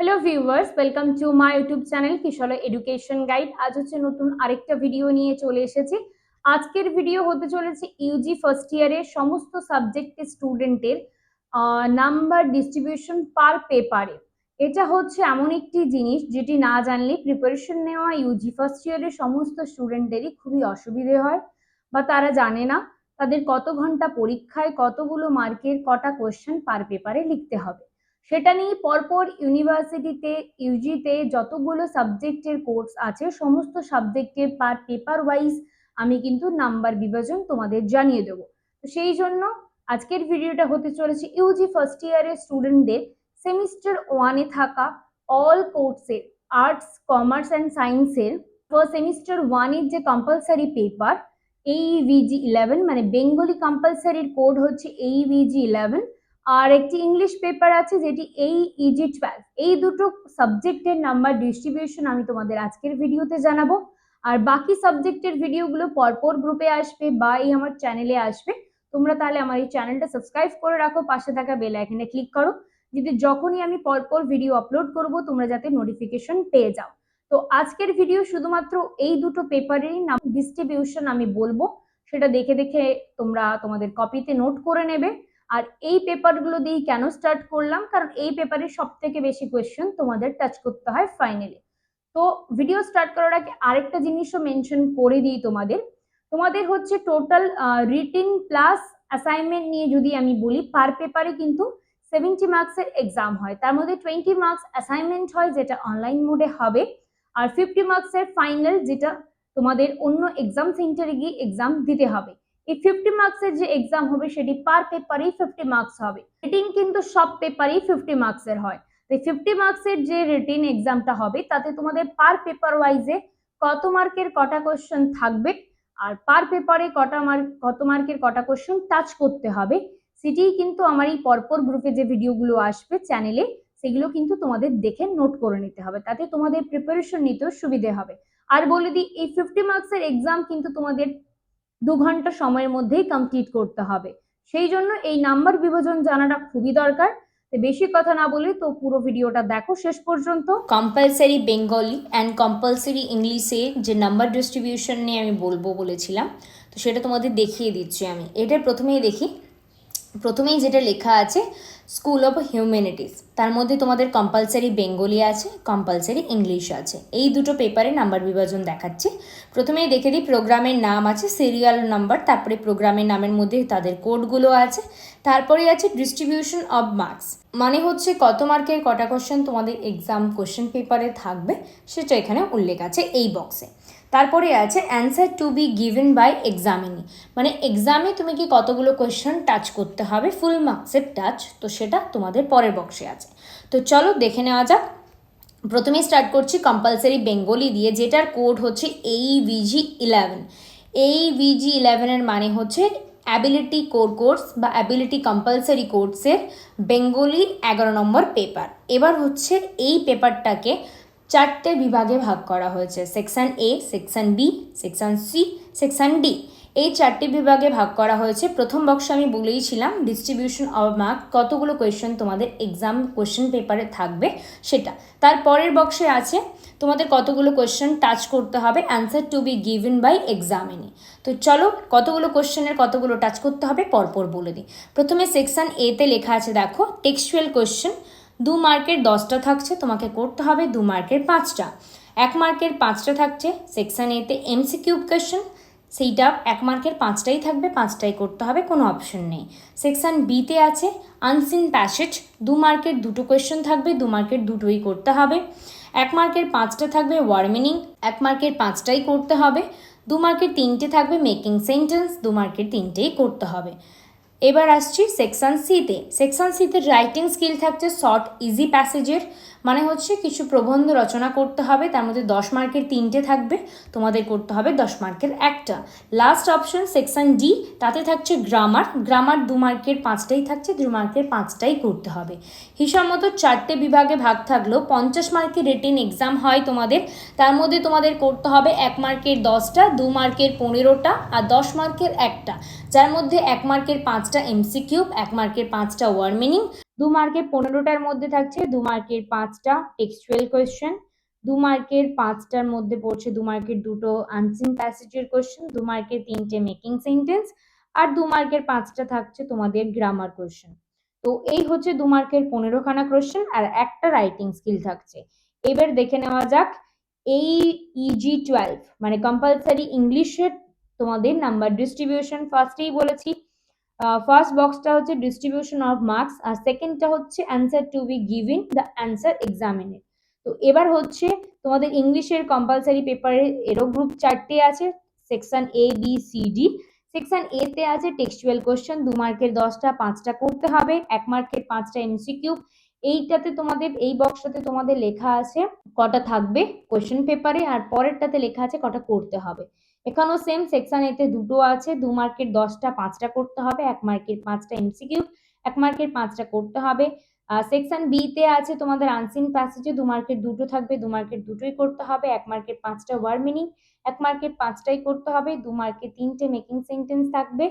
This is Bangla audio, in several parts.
Hello viewers welcome to my YouTube channel Kishore education guide আজ হচ্ছে নতুন আরেকটা ভিডিও নিয়ে চলে এসেছি। আজকের ভিডিও হতে চলেছে ইউজি ফার্স্ট ইয়ারের সমস্ত সাবজেক্টের স্টুডেন্টের নাম্বার ডিস্ট্রিবিউশন পার পেপারে এটা হচ্ছে এমন একটি জিনিস যেটি না জানলে প্রিপারেশন নেওয়া ইউজি ফার্স্ট ইয়ারের সমস্ত স্টুডেন্টদেরই খুবই অসুবিধে হয় বা তারা জানে না। তাদের কত ঘণ্টা পরীক্ষায় কতগুলো মার্কের কটা কোয়েশ্চেন পার পেপারে লিখতে হবে। সেটা নিয়ে পরপর ইউনিভার্সিটিতে, ইউজিতে যতগুলো সাবজেক্টের কোর্স আছে, সমস্ত সাবজেক্টের পার পেপার ওয়াইজ আমি কিন্তু নাম্বার বিভাজন তোমাদের জানিয়ে দেবো। তো সেই জন্য আজকের ভিডিওটা হতে চলেছে ইউজি ফার্স্ট ইয়ারের স্টুডেন্টদের সেমিস্টার ওয়ানে থাকা অল কোর্সের আর্টস কমার্স অ্যান্ড সায়েন্সের ফার্স্ট সেমিস্টার ওয়ানের যে কম্পালসারি পেপার এই ভিজি ইলেভেন মানে বেঙ্গলি কম্পালসারির কোড হচ্ছে এই ভিজি ইলেভেন আর একটি ইংলিশ পেপার আছে যেটি এই ইজি টুয়েলভ এই দুটো সাবজেক্টের নাম্বার ডিস্ট্রিবিউশন আমি তোমাদের আজকের ভিডিওতে জানাব। আর বাকি সাবজেক্টের ভিডিওগুলো পরপর গ্রুপে আসবে বা এই আমার চ্যানেলে আসবে। তোমরা তাহলে আমার এই চ্যানেলটা সাবস্ক্রাইব করে রাখো, পাশে থাকা বেল আইকনে ক্লিক করো। যদি যখনই আমি পরপর ভিডিও আপলোড করব, তোমরা যাতে নোটিফিকেশন পেয়ে যাও। তো আজকের ভিডিও শুধুমাত্র এই দুটো পেপারেরই নাম ডিস্ট্রিবিউশন আমি বলব। সেটা দেখে দেখে তোমরা তোমাদের কপিতে নোট করে নেবে। আর এই পেপারগুলো দিয়েই কেন স্টার্ট করলাম? কারণ এই পেপারে সব থেকে বেশি কোয়েশ্চেন তোমাদের টাচ করতে হয় ফাইনালি তো ভিডিও স্টার্ট করার আগে আরেকটা জিনিসও মেনশন করে দিই তোমাদের। তোমাদের হচ্ছে টোটাল রিটিন প্লাস অ্যাসাইনমেন্ট নিয়ে যদি আমি বলি পার পেপারে কিন্তু সেভেন্টি মার্কসের এক্সাম হয়। তার মধ্যে টোয়েন্টি মার্কস অ্যাসাইনমেন্ট হয়, যেটা অনলাইন মোডে হবে। আর ফিফটি মার্কসের ফাইনাল যেটা তোমাদের অন্য এক্সাম সেন্টারে গিয়ে এক্সাম দিতে হবে। এই ফিফটি মার্কসের যে এক্সাম হবে, সেটি পার পেপারেই ফিফটি মার্কস হবে। রিটিন কিন্তু সব পেপারেই ফিফটি মার্কসের হয়। তো ফিফটি মার্কসের যে রিটিন এক্সামটা হবে, তাতে তোমাদের পার পেপার ওয়াইজে কত মার্কের কটা কোশ্চেন থাকবে, আর পার পেপারে কটা মার্ক কত মার্কের কটা কোশ্চেন টাচ করতে হবে, সেটিই কিন্তু আমার এই পরপর গ্রুপে যে ভিডিওগুলো আসবে চ্যানেলে সেগুলো কিন্তু তোমাদের দেখে নোট করে নিতে হবে। তাতে তোমাদের প্রিপারেশন নিতেও সুবিধে হবে। আর বলে দিই, এই ফিফটি মার্কসের এক্সাম কিন্তু তোমাদের দু ঘণ্টা সময়ের মধ্যেই কমপ্লিট করতে হবে। সেই জন্য এই নাম্বার বিভাজন জানাটা খুবই দরকার। বেশি কথা না বলে তো পুরো ভিডিওটা দেখো শেষ পর্যন্ত। কম্পালসারি বেঙ্গলি অ্যান্ড কম্পালসারি ইংলিশে যে নাম্বার ডিস্ট্রিবিউশন নিয়ে আমি বলব বলেছিলাম, তো সেটা তোমাদের দেখিয়ে দিচ্ছি আমি। এটা প্রথমেই দেখি প্রথমেই যেটা লেখা আছে স্কুল অফ হিউম্যানিটিস তার মধ্যে তোমাদের কম্পালসারি বেঙ্গলি আছে কম্পালসারি ইংলিশ আছে। এই দুটো পেপারে নাম্বার বিভাজন দেখাচ্ছে। প্রথমেই দেখে দিই প্রোগ্রামের নাম আছে সিরিয়াল নাম্বার তারপরে প্রোগ্রামের নামের মধ্যে তাদের কোডগুলো আছে, তারপরে আছে ডিস্ট্রিবিউশন অফ মার্কস মানে হচ্ছে কত মার্কের কটা কোশ্চেন তোমাদের এক্সাম কোশ্চেন পেপারে থাকবে, সেটা এখানে উল্লেখ আছে এই বক্সে তারপরে আছে answer to be given by examinee মানে এক্সামে তুমি কি কতগুলো কোয়েশ্চেন টাচ করতে হবে ফুল মার্কসের টাচ তো সেটা তোমাদের পরের বক্সে আছে। তো চলো দেখে নেওয়া যাক। প্রথমেই স্টার্ট করছি কম্পালসারি বেঙ্গলি দিয়ে, যেটার কোড হচ্ছে এই ভিজি ইলেভেন এই ভিজি ইলেভেনের মানে হচ্ছে অ্যাবিলিটি কোর কোর্স বা অ্যাবিলিটি কম্পালসারি কোর্সের বেঙ্গলি এগারো নম্বর পেপার এবার হচ্ছে এই পেপারটাকে চারটে বিভাগে ভাগ করা হয়েছে। Section A section B section C section D এই চারটি বিভাগে ভাগ করা হয়েছে। প্রথম বক্সে আমি বলেইছিলাম ডিস্ট্রিবিউশন অফ মার্ক কতগুলো কোয়েশ্চেন তোমাদের এক্সাম কোয়েশ্চেন পেপারে থাকবে সেটা। তার পরের বক্সে আছে, তোমাদের কতগুলো কোয়েশ্চেন টাচ করতে হবে answer to be given by examinee তো চলো, কতগুলো কোয়েশ্চেনের কতগুলো টাচ করতে হবে, পরপর বলে দিই। প্রথমে সেকশন এতে লেখা আছে, দেখো টেক্সচুয়াল কোয়েশ্চেন দু মার্কের দশটা থাকছে, তোমাকে করতে হবে দু মার্কের পাঁচটা। এক মার্কের পাঁচটা থাকছে সেকশন এতে এমসিকিউ কোয়েশ্চেন সেইটা এক মার্কের পাঁচটাই থাকবে, পাঁচটাই করতে হবে, কোনো অপশন নেই। সেকশন বিতে আছে আনসিন প্যাসেজ দু মার্কের দুটো কোয়েশ্চেন থাকবে, দু মার্কের দুটোই করতে হবে। এক মার্কের পাঁচটা থাকবে ওয়ার মিনিং এক মার্কের পাঁচটাই করতে হবে। দু মার্কের তিনটে থাকবে মেকিং সেন্টেন্স দু মার্কের তিনটেই করতে হবে। এবার আসছি সেকশন সিতে সেকশন সিতে রাইটিং স্কিল থাকছে শর্ট ইজি প্যাসেজের মানে হচ্ছে কিছু প্রবন্ধ রচনা করতে হবে, তার মধ্যে দশ মার্কের তিনটে থাকবে, তোমাদের করতে হবে দশ মার্কের একটা। লাস্ট অপশন সেকশন ডি তাতে থাকছে গ্রামার গ্রামার দু মার্কের পাঁচটাই থাকছে, দু মার্কের পাঁচটাই করতে হবে। হিসাব মতো চারটে বিভাগে ভাগ থাকলেও পঞ্চাশ মার্কের রিটিন এক্সাম হয় তোমাদের, তার মধ্যে তোমাদের করতে হবে এক মার্কের দশটা, দু মার্কের পনেরোটা, আর দশ মার্কের একটা, যার মধ্যে এক মার্কের পাঁচটা এমসিকিউ এক মার্কের পাঁচটা ওয়ার মিনিং দু মার্কের পনেরোটার মধ্যে থাকছে, দু মার্কের পাঁচটা টেক্সচুয়াল কোয়েশ্চেন দু মার্কের পাঁচটার মধ্যে পড়ছে, দু মার্কের দুটো আনসিন প্যাসেজের কোয়েশ্চেন দু মার্কের তিনটে মেকিং সেন্টেন্স আর দু মার্কের পাঁচটা থাকছে তোমাদের গ্রামার কোয়েশ্চেন তো এই হচ্ছে দু মার্কের পনেরোখানা কোয়েশ্চেন আর একটা রাইটিং স্কিল থাকছে। এবার দেখে নেওয়া যাক, এই ইজি টুয়েলভ মানে কম্পালসারি ইংলিশের তোমাদের নাম্বার ডিস্ট্রিবিউশন ফার্স্টেই বলেছি। ফার্স্ট বক্সটা হচ্ছে ডিস্ট্রিবিউশন অফ মার্কস আর সেকেন্ডটা হচ্ছে answer to be giving the answer এক্সামিনের তো এবার হচ্ছে তোমাদের ইংলিশের কম্পালসারি পেপারে এরও গ্রুপ চারটে আছে section A B C D section A তে আছে টেক্সচুয়াল কোশ্চেন দু মার্কের দশটা, পাঁচটা করতে হবে, এক মার্কের পাঁচটা এমসিকিউ এইটাতে তোমাদের, এই বক্সটাতে তোমাদের লেখা আছে কটা থাকবে কোশ্চেন পেপারে আর পরেরটাতে লেখা আছে কটা করতে হবে। এখানেও সেম সেকশন এতে দুটো আছে, দু মার্কের দশটা, পাঁচটা করতে হবে, এক মার্কের পাঁচটা এমসিকিউ এক মার্কের পাঁচটা করতে হবে। সেকশন বি তে আছে তোমাদের আনসিন প্যাসেজে দু মার্কের দুটো থাকবে, দু মার্কের দুটোই করতে হবে, এক মার্কের পাঁচটা ওয়ার মিনিং এক মার্কের পাঁচটাই করতে হবে, দু মার্কের তিনটে মেকিং সেন্টেন্স থাকবে,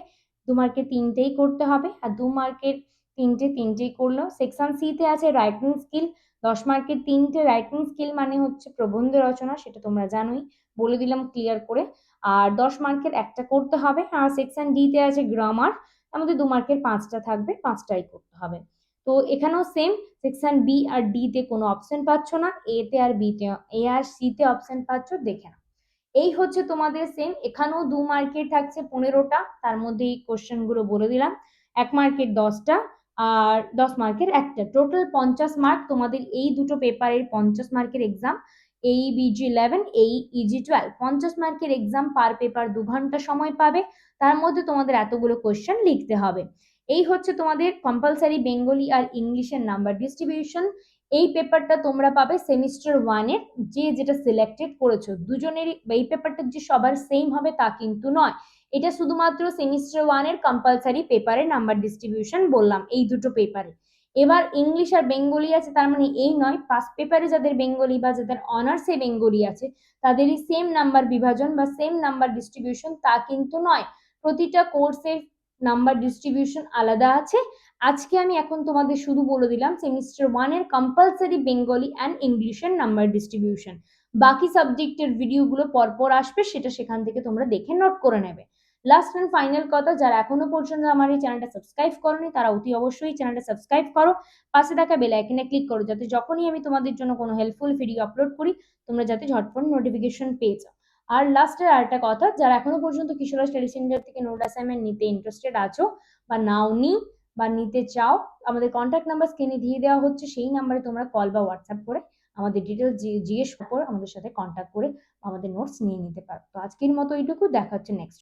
দু মার্কের তিনটেই করতে হবে, আর দু মার্কের তিনটে, তিনটেই করল। সেকশন সি তে আছে রাইটিং স্কিল দশ মার্কের তিনটে রাইটিং স্কিল মানে হচ্ছে প্রবন্ধ রচনা, সেটা তোমরা জানোই। বলে দিলাম ক্লিয়ার করে। আর দশ মার্কের একটা করতে হবে। আর সেকশন ডি তে আছে গ্রামার তার মধ্যে দু মার্কের পাঁচটা থাকবে, পাঁচটাই করতে হবে। তো এখানেও সেম সেকশন বি আর ডি তে কোনো অপশন পাচ্ছ না। এ তে আর বি তে এ আর সি তে অপশন পাচ্ছ, দেখে না এই হচ্ছে তোমাদের সেম এখানেও দু মার্কের থাকছে পনেরোটা। তার মধ্যে এই কোশ্চেনগুলো বলে দিলাম। এক মার্কের দশটা। আর দশ মার্কের একটা। টোটাল পঞ্চাশ মার্ক তোমাদের এই দুটো পেপারের পঞ্চাশ মার্কের এক্সাম এই বিজি ইলেভেন এই ইজি টুয়েলভ পঞ্চাশ মার্কের এক্সাম পার পেপার দু ঘণ্টা সময় পাবে। তার মধ্যে তোমাদের এতগুলো কোয়েশ্চেন লিখতে হবে। এই হচ্ছে তোমাদের কম্পালসারি বেঙ্গলি আর ইংলিশের নাম্বার ডিস্ট্রিবিউশন এই পেপারটা তোমরা পাবে সেমিস্টার ওয়ানের যে যেটা সিলেক্টেড করেছ। দুজনেরই এই পেপারটা যে সবার সেম হবে তা কিন্তু নয়। এটা শুধুমাত্র সেমিস্টার ওয়ানের কম্পালসারি পেপারে নাম্বার ডিস্ট্রিবিউশন বললাম, এই দুটো পেপারে এবার ইংলিশ আর বেঙ্গলি আছে, তার মানে এই নয় ফার্স্ট পেপারে যাদের বেঙ্গলি বা যাদের অনার্সে বেঙ্গলি আছে, তাদেরই সেম নাম্বার বিভাজন বা সেম নাম্বার ডিস্ট্রিবিউশন তা কিন্তু নয়। প্রতিটা কোর্সের নাম্বার ডিস্ট্রিবিউশন আলাদা আছে আজকে আমি এখন তোমাদের শুধু বলে দিলাম সেমিস্টার ওয়ানের কম্পালসারি বেঙ্গলি অ্যান্ড ইংলিশের নাম্বার ডিস্ট্রিবিউশন বাকি সাবজেক্টের ভিডিওগুলো পরপর আসবে, সেটা সেখান থেকে তোমরা দেখে নোট করে নেবে। লাস্ট অ্যান্ড ফাইনাল কথা, যারা এখনও পর্যন্ত আমার এই চ্যানেলটা সাবস্ক্রাইব করনি, তারা অতি অবশ্যই চ্যানেলটা সাবস্ক্রাইব করো। পাশে থাকা বেল আইকনে ক্লিক করো, যাতে যখনই আমি তোমাদের জন্য কোনো হেল্পফুল ভিডিও আপলোড করি, তোমরা যাতে ঝটপট নোটিফিকেশন পেয়ে যাও। আর লাস্টের আরেকটা কথা, যারা এখনও পর্যন্ত কিশোরা স্টাডি সেন্টার থেকে নোট অ্যাসাইনমেন্ট নিতে ইন্টারেস্টেড আছো বা নাও নি বা নিতে চাও, আমাদের কন্ট্যাক্ট নাম্বার স্ক্রিনে দিয়ে দেওয়া হচ্ছে, সেই নাম্বারে তোমরা কল বা হোয়াটসঅ্যাপ করে আমাদের ডিটেলস জিজ্ঞেস করে আমাদের সাথে কন্ট্যাক্ট করে আমাদের নোটস নিয়ে নিতে পারো। তো আজকের মতো এইটুকু, দেখা হচ্ছে নেক্সট